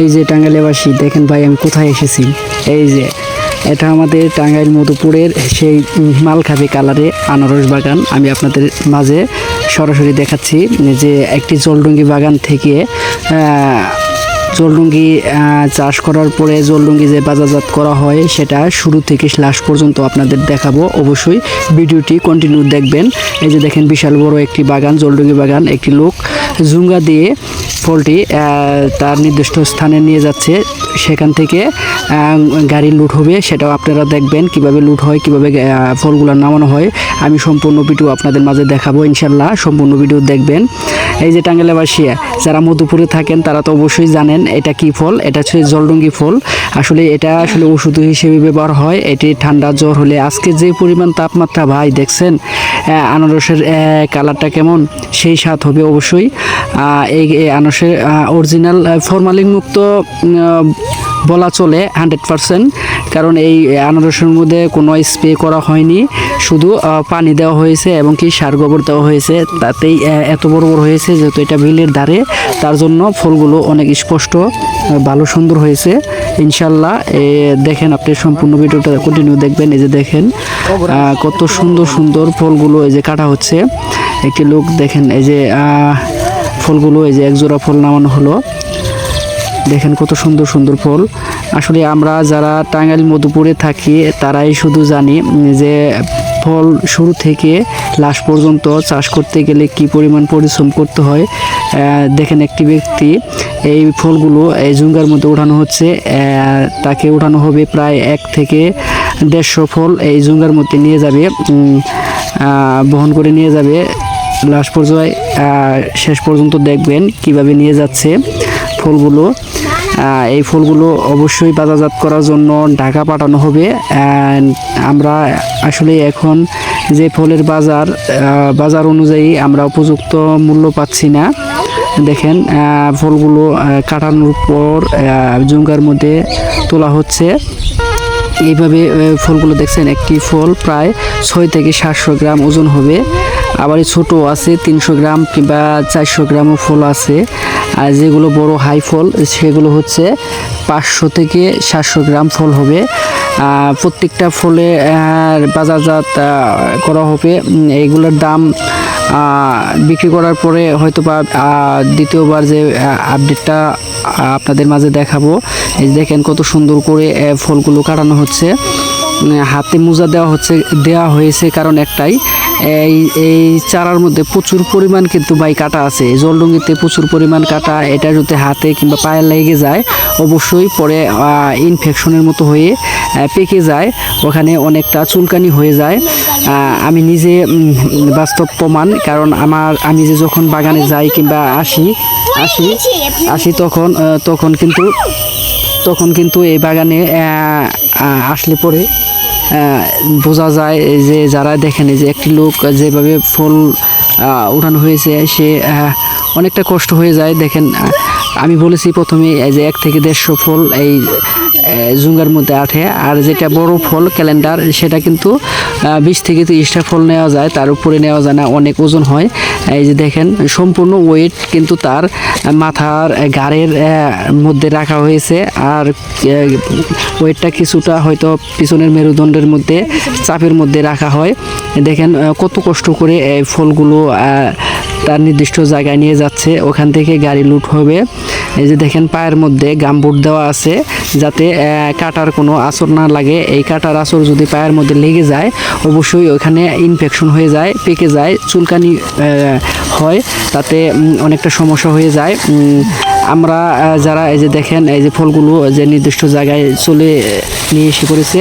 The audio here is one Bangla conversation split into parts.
এই যে টাঙ্গাইলেবাসী, দেখেন ভাই, আমি কোথায় এসেছি? এই যে, এটা আমাদের টাঙ্গাইল মধুপুরের সেই মালখাবি কালারে আনারস বাগান। আমি আপনাদের মাঝে সরাসরি দেখাচ্ছি যে একটি জলডুঙ্গি বাগান থেকে জলডুঙ্গি চাষ করার পরে জলডুঙ্গি যে বাজারজাত করা হয়, সেটা শুরু থেকে লাস্ট পর্যন্ত আপনাদের দেখাবো। অবশ্যই ভিডিওটি কন্টিনিউ দেখবেন। এই যে দেখেন, বিশাল বড় একটি বাগান, জলডুঙ্গি বাগান, একটি লোক জুঙ্গা দিয়ে ফলটি তার নির্দিষ্ট স্থানে নিয়ে যাচ্ছে। সেখান থেকে গাড়ি লুট হবে, সেটাও আপনারা দেখবেন কীভাবে লুট হয়, কীভাবে ফলগুলো নামানো হয়। আমি সম্পূর্ণ ভিডিও আপনাদের মাঝে দেখাবো ইনশাল্লাহ সম্পূর্ণ ভিডিও দেখবেন। এই যে টাঙ্গাইলেবাসী, যারা মধুপুরে থাকেন, তারা তো অবশ্যই জানেন এটা কি ফল? এটা হচ্ছে জলডঙ্গি ফল। আসলে এটা আসলে ওষুধ হিসেবে ব্যবহার হয়, এটি ঠান্ডা জ্বর হলে। আজকে যে পরিমাণ তাপমাত্রা, ভাই, দেখছেন? আনারসের কালারটা কেমন? সেই স্বাদ হবে অবশ্যই। এই আনারসের অরিজিনাল ফরমালিন মুক্ত বলা চলে হান্ড্রেড পারসেন্ট। কারণ এই আনারসের মধ্যে কোনো স্প্রে করা হয়নি। শুধু পানি দেওয়া হয়েছে এবং কি সার গোবর দেওয়া হয়েছে। তাতেই এত বড় বড় হয়েছে যেহেতু এটা বিলের ধারে। তার জন্য ফলগুলো অনেক স্পষ্ট ভালো সুন্দর হয়েছে। ইনশাল্লাহ দেখেন আপনি সম্পূর্ণ ভিডিওটা কন্টিনিউ দেখবেন, এই যে দেখেন কত সুন্দর সুন্দর ফলগুলো এই যে কাটা হচ্ছে। একটি লোক দেখেন, এই যে ফলগুলো এই যে একজোড়া ফল নামানো হলো। দেখেন কত সুন্দর সুন্দর ফল। আসলে আমরা যারা টাঙ্গাইল, মধুপুরে থাকি, তারাই শুধু জানি যে ফল শুরু থেকে লাশ পর্যন্ত চাষ করতে গেলে কি পরিমাণ পরিশ্রম করতে হয় দেখেন একটি ব্যক্তি, এই ফলগুলো এই জুঙ্গার মধ্যে ওঠানো হচ্ছে তাকে ওঠানো হবে প্রায় এক থেকে দেড়শো ফল এই জুঙ্গার মধ্যে নিয়ে যাবে বহন করে নিয়ে যাবে। লাস্ট পর্যায়ে শেষ পর্যন্ত দেখবেন কীভাবে নিয়ে যাচ্ছে ফলগুলো। এই ফুলগুলো অবশ্যই বাজারজাত করার জন্য ঢাকা পাঠানো হবে। আমরা আসলে এখন যে ফলের বাজার বাজার অনুযায়ী আমরা উপযুক্ত মূল্য পাচ্ছি না। দেখেন ফলগুলো কাটানোর পর জুঙ্গার মধ্যে তোলা হচ্ছে। এইভাবে ফলগুলো দেখছেন? একটি ফল প্রায় ছয় থেকে সাতশো গ্রাম ওজন হবে। আবার ছোটো আছে তিনশো গ্রাম কিংবা চারশো গ্রামও ফল আছে। আর যেগুলো বড় হাই ফল সেগুলো হচ্ছে পাঁচশো থেকে সাতশো গ্রাম ফল হবে। প্রত্যেকটা ফলে বাজারজাত করা হবে। উম, এইগুলোর দাম বিক্রি করার পরে হয়তো বা দ্বিতীয়বার যে আপডেটটা আপনাদের মাঝে দেখাবো। এই দেখেন কত সুন্দর করে ফলগুলো কাটানো হচ্ছে। হাতে মোজা দেওয়া হচ্ছে, দেওয়া হয়েছে কারণ একটাই। এই এই চারার মধ্যে প্রচুর পরিমাণ কিন্তু ভাই কাটা আছে। জলডুঙ্গিতে প্রচুর পরিমাণ কাটা, এটা যদি হাতে কিংবা পায়ে লেগে যায়, অবশ্যই পরে ইনফেকশনের মতো হয়ে পেকে যায়। ওখানে অনেকটা চুলকানি হয়ে যায়। আমি নিজে বাস্তব প্রমাণ, কারণ আমার, আমি যে যখন বাগানে যাই কিংবা আসি আসি আসি তখন তখন কিন্তু তখন কিন্তু এই বাগানে আসলে পরে বোঝা যায় যে যারা দেখেন যে একটি লোক যেভাবে ফল উঠানো হয়েছে, সে অনেকটা কষ্ট হয়ে যায়। দেখেন আমি বলেছি প্রথমে যে এক থেকে দেড়শো ফুল এই জুঙ্গার মধ্যে আঠে আর যেটা বড় ফল, ক্যালেন্ডার, সেটা কিন্তু বিশ থেকে তিরিশটা ফল নেওয়া যায়। তার উপরে নেওয়া যায় না, অনেক ওজন হয়। এই যে দেখেন, সম্পূর্ণ ওয়েট কিন্তু তার মাথার গাড়ের মধ্যে রাখা হয়েছে। আর ওয়েটটা কিছুটা হয়তো পিছনের মেরুদণ্ডের মধ্যে, চাপের মধ্যে রাখা হয়। দেখেন কত কষ্ট করে এই ফলগুলো তার নির্দিষ্ট জায়গায় নিয়ে যাচ্ছে। ওখান থেকে গাড়ি লুট হবে। এই যে দেখেন, পায়ের মধ্যে গামবুট দেওয়া আছে, যাতে আহ, কাটার কোনো আসর না লাগে। এই কাটার আসর যদি পায়ের মধ্যে লেগে যায় অবশ্যই ওখানে ইনফেকশন হয়ে যায় পেকে যায় চুলকানি হয় তাতে অনেকটা সমস্যা হয়ে যায়। আমরা যারা এই যে দেখেন এই যে ফলগুলো যে নির্দিষ্ট জায়গায় চলে নিয়ে এসে করেছে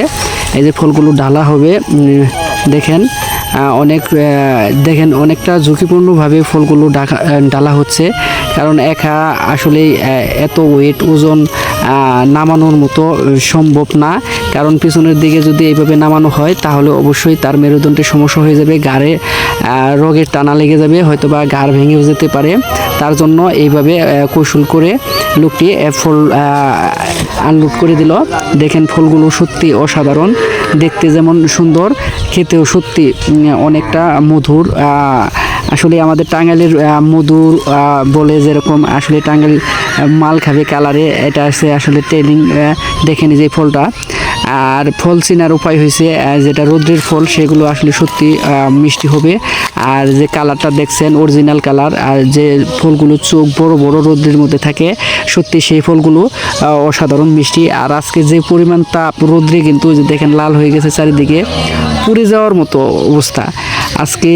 এই যে ফলগুলো ঢালা হবে দেখেন অনেক দেখেন অনেকটা ঝুঁকিপূর্ণভাবে ফলগুলো আহ, ঢালা হচ্ছে। কারণ একা আসলে এত ওয়েট ওজন নামানোর মতো সম্ভব না। কারণ পিছনের দিকে যদি এইভাবে নামানো হয় তাহলে অবশ্যই তার মেরুদণ্ডের সমস্যা হয়ে যাবে গাড়ে রোগের টানা লেগে যাবে হয়তো বা গাড় ভেঙেও যেতে পারে। তার জন্য এইভাবে কৌশল করে লোকটি ফল আনলোড করে দিল। দেখেন ফলগুলো সত্যি অসাধারণ। দেখতে যেমন সুন্দর, খেতেও সত্যি অনেকটা মধুর। আসলে আমাদের টাঙ্গাইলের মধুর বলে যেরকম আসলে টাঙ্গাইল মাল খাবে কালারে, এটা আছে আসলে ট্রেনিং দেখে যে ফলটা। আর ফল চিনার উপায় হয়েছে যেটা রৌদ্রের ফল, সেগুলো আসলে সত্যি মিষ্টি হবে। আর যে কালারটা দেখছেন অরিজিনাল কালার, আর যে ফলগুলো চোখ বড় বড় রৌদ্রের মধ্যে থাকে, সত্যি সেই ফলগুলো অসাধারণ মিষ্টি। আর আজকে যে পরিমাণ তাপ রৌদ্রে কিন্তু যে দেখেন লাল হয়ে গেছে চারিদিকে, পুড়ে যাওয়ার মতো অবস্থা। আজকে